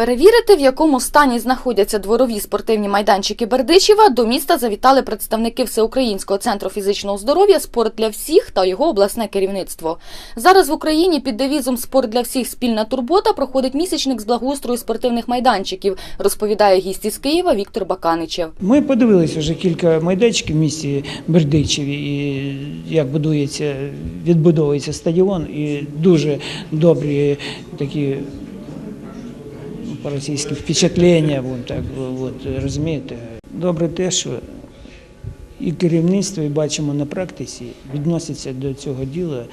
Перевірити, в якому стані знаходяться дворові спортивні майданчики Бердичева, до міста завітали представники Всеукраїнського центру фізичного здоров'я Спорт для всіх та його обласне керівництво. Зараз в Україні під девізом Спорт для всіх спільна турбота проходить місячник з благоустрою спортивних майданчиків, розповідає гість із Києва Віктор Баканичев. Ми подивилися вже кілька майданчиків в місті Бердичеві, і як будується, відбудовується стадіон, і дуже добрі такі по-російськи впечатлення, вон так, от, розумієте. Добре те, що і керівництво, і бачимо на практиці, відноситься до цього діла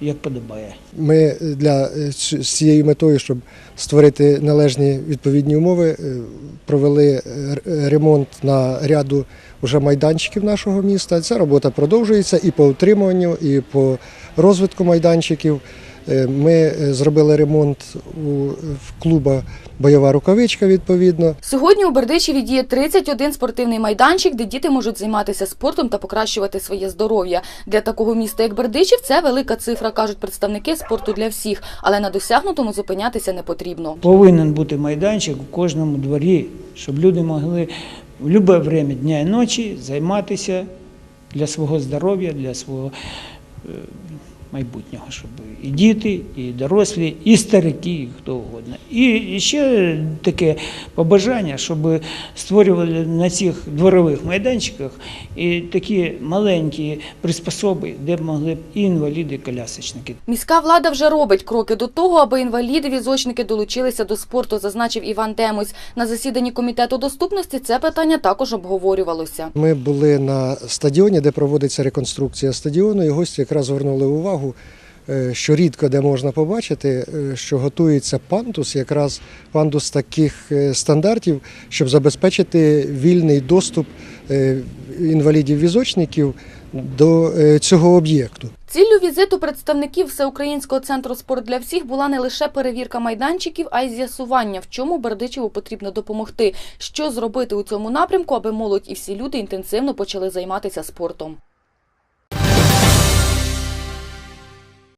як подобає. Ми для е, з цією метою, щоб створити належні відповідні умови, е, провели е, ремонт на ряду вже майданчиків нашого міста. Ця робота продовжується і по утримуванню, і по розвитку майданчиків. Е, Ми е, зробили ремонт у в клуба Бойова рукавичка відповідно. Сьогодні у Бердичеві діє 31 спортивний майданчик, де діти можуть займатися спортом та покращувати своє здоров'я. Для такого міста, як Бердичів, це велика цифра, кажуть представники спорту для всіх, але на досягнутому зупинятися не потрібно. Повинен бути майданчик у кожному дворі, щоб люди могли в будь-яке время дня і ночі займатися для свого здоров'я, для свого е, майбутнього, щоб і діти, і дорослі, і старики, і хто угодно. І ще таке побажання, щоб створювали на цих дворових майданчиках і такі маленькі приспособи, де б могли б і інваліди, і колясочники. Міська влада вже робить кроки до того, аби інваліди візочники долучилися до спорту, зазначив Іван Демусь. На засіданні комітету доступності це питання також обговорювалося. Ми були на стадіоні, де проводиться реконструкція стадіону, і гості якраз звернули увагу, е, що рідко де можна побачити, е, що готується пандус, якраз пандус таких е, стандартів, щоб забезпечити вільний доступ інвалідів-візочників до цього об'єкту. Ціллю візиту представників Всеукраїнського центру спорт для всіх була не лише перевірка майданчиків, а й з'ясування, в чому Бердичеву потрібно допомогти, що зробити у цьому напрямку, аби молодь і всі люди інтенсивно почали займатися спортом.